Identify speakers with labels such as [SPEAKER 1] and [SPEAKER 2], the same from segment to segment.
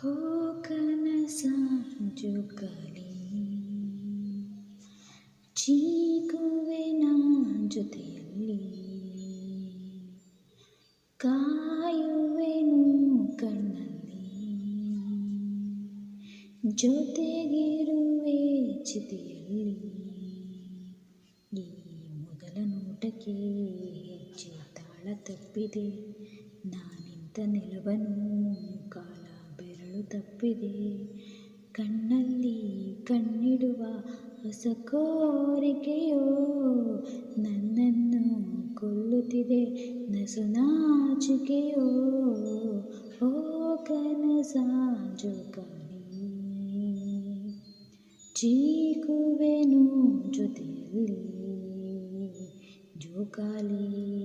[SPEAKER 1] ಹೋ ಕನಸ ಜೋಕಾಲಿ ಚೀಕುವೆನ ಜೊತೆಯಲ್ಲಿ. ಕಾಯುವೆನು ಕಣ್ಣಲ್ಲಿ. ಜೊತೆಗಿರುವೆ ಚಿತೆಯಲ್ಲಿ. ಈ ಮೊದಲ ನೋಟಕ್ಕೆ ಹೆಜ್ಜೆ ತಾಳ ತಪ್ಪಿದೆ. ನಾನಿಂತ ನೆಲವನು ತಪ್ಪಿದೆ. ಕಣ್ಣಲ್ಲಿ ಕಣ್ಣಿಡುವ ಹೊಸ ಕೋರಿಕೆಯೋ? ನನ್ನನ್ನು ಕೊಲ್ಲುತ್ತಿದೆ ನಸು ನಾಚಿಕೆಯೋ? ಓ ಕನಸ ಜೋಕಾಲಿ. ಚೀಕುವೆನು ಜೊತೆಯಲ್ಲಿ ಜೋಕಾಲಿ.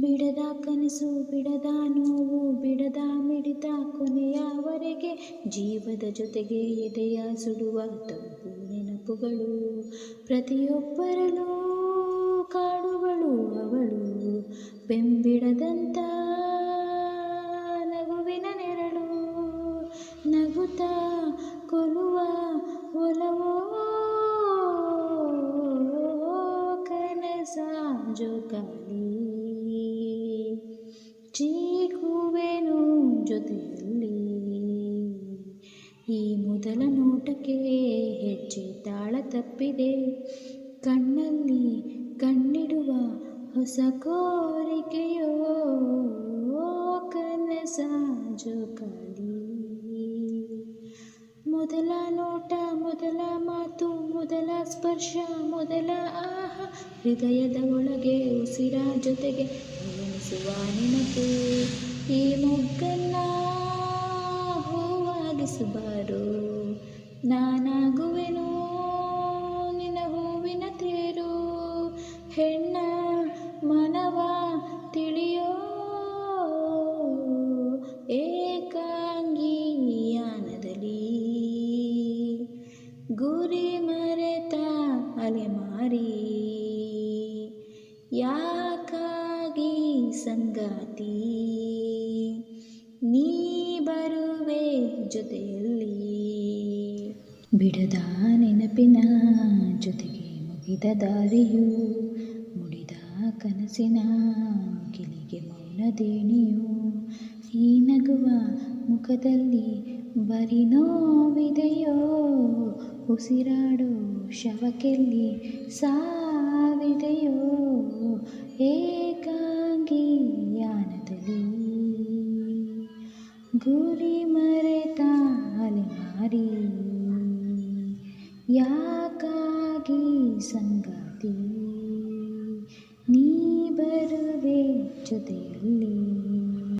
[SPEAKER 1] ಬಿಡದ ಕನಸು, ಬಿಡದ ನೋವು, ಬಿಡದ ಮಿಡಿತ ಕೊನೆಯವರೆಗೆ ಜೀವದ ಜೊತೆಗೆ ಎದೆಯ ಸುಡುವ ತಂಪು ನೆನಪುಗಳು. ಪ್ರತಿಯೊಬ್ಬರಲ್ಲೂ ಕಾಡುಗಳು ಅವಳು ಬೆಂಬಿಡದಂತ ನಗುವಿನ ನೆರಳು ನಗುತ್ತ ಕೊಲುವ ಒಲವೋ ಜೊತೆಯಲ್ಲಿ ಈ ಮೊದಲ ನೋಟಕ್ಕೆ ಹೆಜ್ಜೆ ತಾಳ ತಪ್ಪಿದೆ. ಕಣ್ಣಲ್ಲಿ ಕಣ್ಣಿಡುವ ಹೊಸ ಕೋರಿಕೆಯೋ ಕನಸ ಜೋಕಾಲಿ. ಮೊದಲ ನೋಟ, ಮೊದಲ ಮಾತು, ಮೊದಲ ಸ್ಪರ್ಶ, ಮೊದಲ ಆಹ. ಹೃದಯದ ಒಳಗೆ ಉಸಿರ ಜೊತೆಗೆ ನೆನಪು ಈ ಮೊಗ್ಗನ್ನ ಹೂವಾಗಿಸಬಾರು ನಾನಾಗುವೆನು, ನಿನ್ನ ಹೂವಿನ ತೇರು. ಹೆಣ್ಣ ಮನವ ತಿಳಿಯೋ ಏಕಾಂಗಿಯಾನದಲ್ಲಿ ಗುರಿ ಮರೆತ ಅಲೆಮಾರಿ ಯಾಕಾಗಿ ಸಂಗಾತಿ. ನೀ ಬರುವೆ ಜೊತೆಯಲ್ಲಿ ಬಿಡದ ನೆನಪಿನ ಜೊತೆಗೆ ಮುಗಿದ ದಾರಿಯು, ಮುಡಿದ ಕನಸಿನ ಕಿಲಿಗೆ ಮೌನ ದೇಣಿಯು ಈ ನಗುವ ಮುಖದಲ್ಲಿ ಬರಿ ನೋವಿದೆಯೋ, ಉಸಿರಾಡೋ ಶವಕ್ಕೆಲ್ಲಿ ಸಾವಿದೆಯೋ ಏಕಾಂಗಿ ಯಾನದಲ್ಲಿ ಗುರಿ ಸಂಗಾತಿ ನೀ ಬರುವೆ ಜೊತೆಯಲ್ಲಿ